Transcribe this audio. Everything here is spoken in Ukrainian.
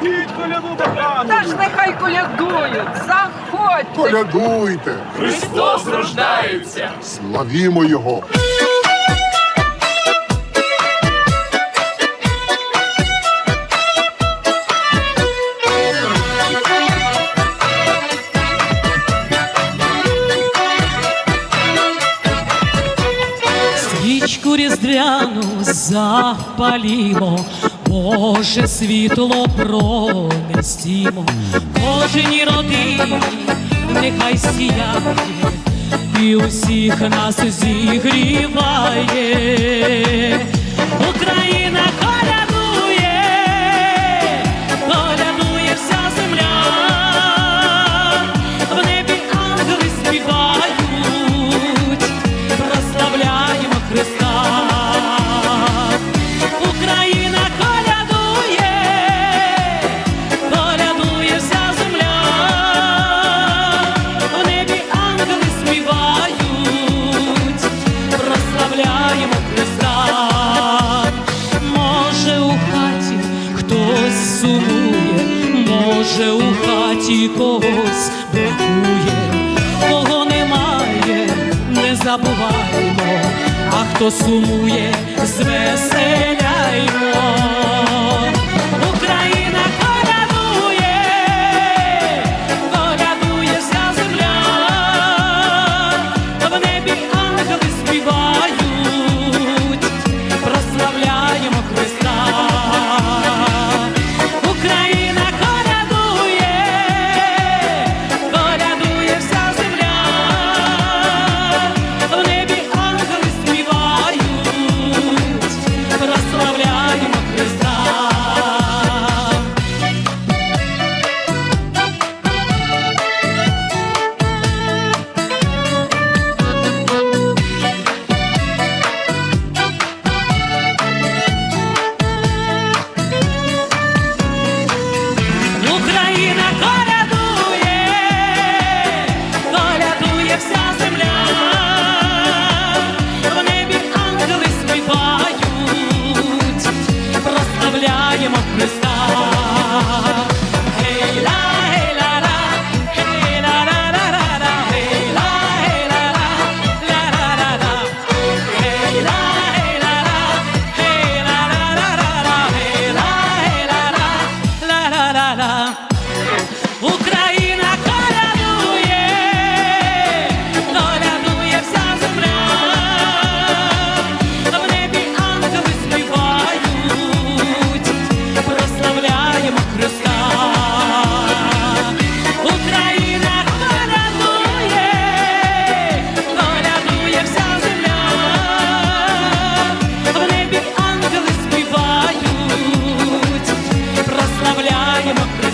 Ходіть, коляду бахану! Та ж нехай колядують, заходьте. Колядуйте, Христос рождається. славімо Його. Свічку різдвяну запалімо, Боже світло пронесімо, кожній родині нехай сіяє, і усіх нас зігріває. Україна сумує, може у хаті когось бракує, кого немає, не забуваймо, а хто сумує, звеселяймо. I'm a